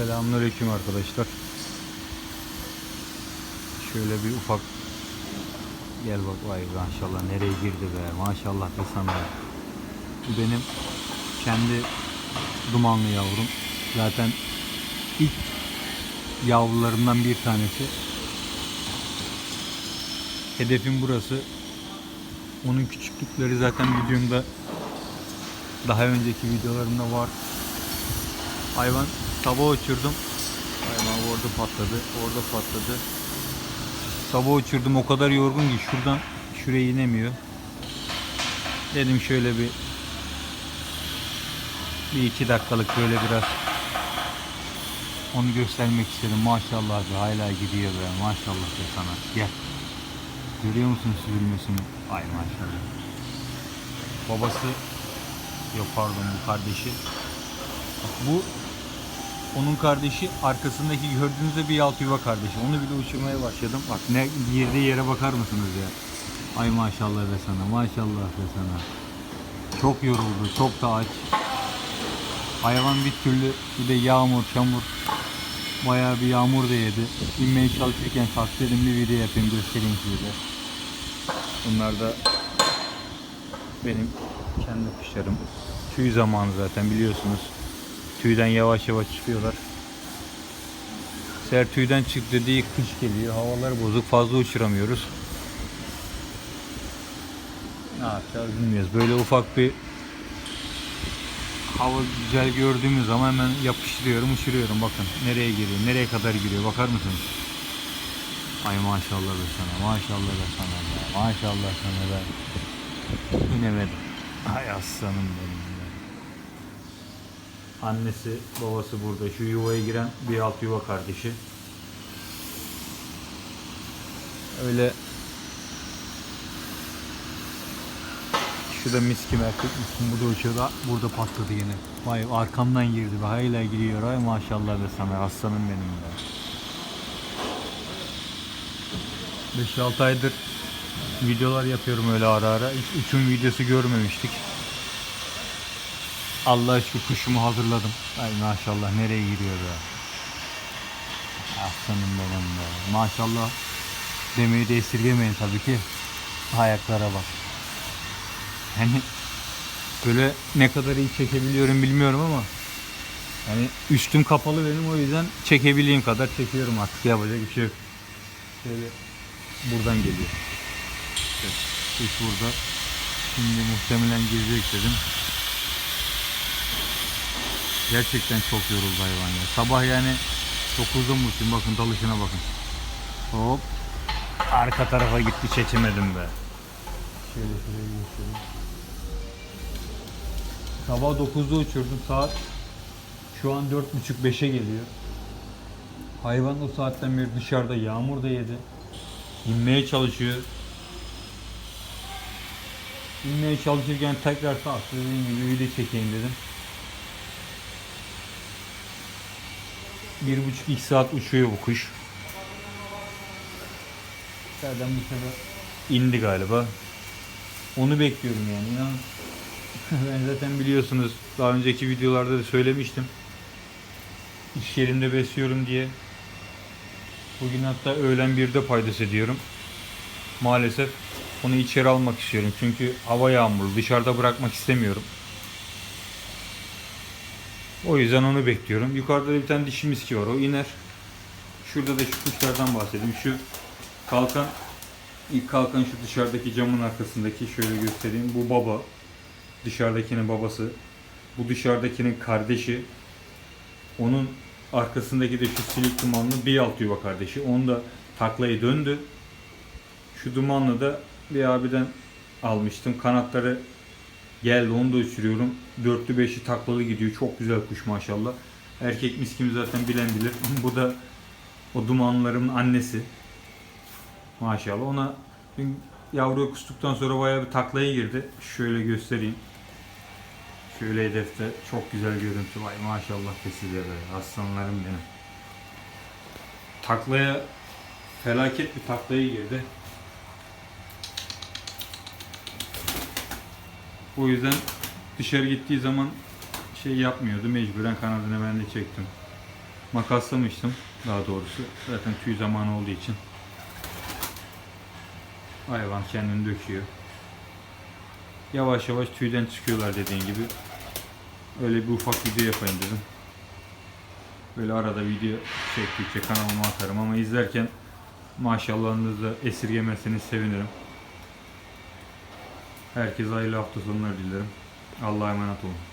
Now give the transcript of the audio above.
Selamünaleyküm arkadaşlar. Şöyle bir ufak gel bak vay maşallah nereye girdi be maşallah be sana. Bu benim kendi dumanlı yavrum. Zaten ilk yavrularımdan bir tanesi. Hedefim burası. Onun küçüklükleri zaten videomda daha önceki videolarımda var. Hayvan sabah uçurdum. Hayvan orada patladı. Orada patladı. Sabah uçurdum o kadar yorgun ki şuradan şuraya inemiyor. Dedim şöyle bir bir iki dakikalık böyle biraz onu göstermek istedim. Maşallah be hala gidiyor be. Maşallah be sana. Gel. Görüyor musun süzülmesini? Ay maşallah. Babası yok pardon bu kardeşi. Bu onun kardeşi arkasındaki gördüğünüzde bir alt yuva kardeşi. Onu bile uçurmaya başladım. Bak ne girdiği yere bakar mısınız ya? Ay maşallah be sana. Maşallah be sana. Çok yoruldu. Çok da aç. Hayvan bir türlü bir de yağmur, çamur. Bayağı bir yağmur da yedi. İnmeye çalışırken kalk dedim bir video yapayım göstereyim size. Bunlar da benim kendi kuşlarım. Tüy zamanı zaten biliyorsunuz. Tüyden yavaş yavaş çıkıyorlar. Ser tüyden çık dediği kış geliyor. Havalar bozuk fazla uçuramıyoruz. Ne yapacağız bilmiyoruz. Böyle ufak bir hava güzel gördüğümüz zaman hemen yapıştırıyorum, uçuruyorum. Bakın nereye giriyor, nereye kadar giriyor. Bakar mısınız? Ay maşallah be sana, maşallah be sana maşallah sana be. İnemedim. Ay aslanım benim be. Annesi, babası burada. Şu yuvaya giren bir alt yuva kardeşi. Öyle Şu da miskim erkek miskim bu da uçuyor burada patladı yine. Vay arkamdan girdi be hala giriyor ay maşallah be sana aslanım benim be. 5-6 aydır videolar yapıyorum öyle ara ara. Hiç uçum videosu görmemiştik. Allah aşkına kuşumu hazırladım. Ay maşallah nereye giriyor be. Aslanım benim be. Maşallah demeyi de esirgemeyin tabii ki. Ayaklara bak. Yani böyle ne kadar iyi çekebiliyorum bilmiyorum ama yani üstüm kapalı benim o yüzden çekebildiğim kadar çekiyorum artık yapacak bir şey yok. Şöyle buradan geliyor. Evet, kuş burada. Şimdi muhtemelen girecek dedim. Gerçekten çok yoruldu hayvan ya. Sabah yani 9'da mı uçayım? Bakın dalışına bakın. Hop. Arka tarafa gitti çekemedim be. Şöyle şuraya göstereyim. Sabah 9'da uçurdum saat şu an 4.30-5'e geliyor. Hayvan o saatten beri dışarıda yağmur da yedi. İnmeye çalışıyor. İnmeye çalışırken tekrar kalktı dediğim gibi video çekeyim dedim. Bir buçuk iki saat uçuyor bu kuş. Zaten bu sefer indi galiba. Onu bekliyorum yani inan. ben zaten biliyorsunuz daha önceki videolarda da söylemiştim. İş yerinde besliyorum diye. Bugün hatta öğlen birde paydos ediyorum. Maalesef onu içeri almak istiyorum. Çünkü hava yağmurlu. Dışarıda bırakmak istemiyorum. O yüzden onu bekliyorum. Yukarıda da bir tane dişi miski var. O iner. Şurada da şu kuşlardan bahsedeyim. Şu kalkan ilk kalkan şu dışarıdaki camın arkasındaki şöyle göstereyim. Bu baba. Dışarıdakinin babası. Bu dışarıdakinin kardeşi. Onun arkasındaki de şu silik dumanlı bir alt yuva kardeşi. Onu da taklayı döndü. Şu dumanlı da bir abiden almıştım. Kanatları geldi onu da uçuruyorum. Dörtlü beşli taklalı gidiyor. Çok güzel kuş maşallah. Erkek miskimi zaten bilen bilir. Bu da o dumanlarımın annesi. Maşallah. Ona dün yavruyu kustuktan sonra bayağı bir taklaya girdi. Şöyle göstereyim. Şöyle hedefte çok güzel görüntü var. Maşallah be. Aslanlarım benim. Taklaya felaket bir taklaya girdi. O yüzden dışarı gittiği zaman şey yapmıyordu. Mecburen kanadını ben de çektim. Makaslamıştım daha doğrusu. Zaten tüy zamanı olduğu için. Hayvan kendini döküyor. Yavaş yavaş tüyden çıkıyorlar dediğin gibi. Öyle bir ufak video yapayım dedim. Böyle arada video çektikçe kanalıma atarım ama izlerken maşallahınızı esirgemezseniz sevinirim. Herkese hayırlı hafta sonları dilerim. Allah'a emanet olun.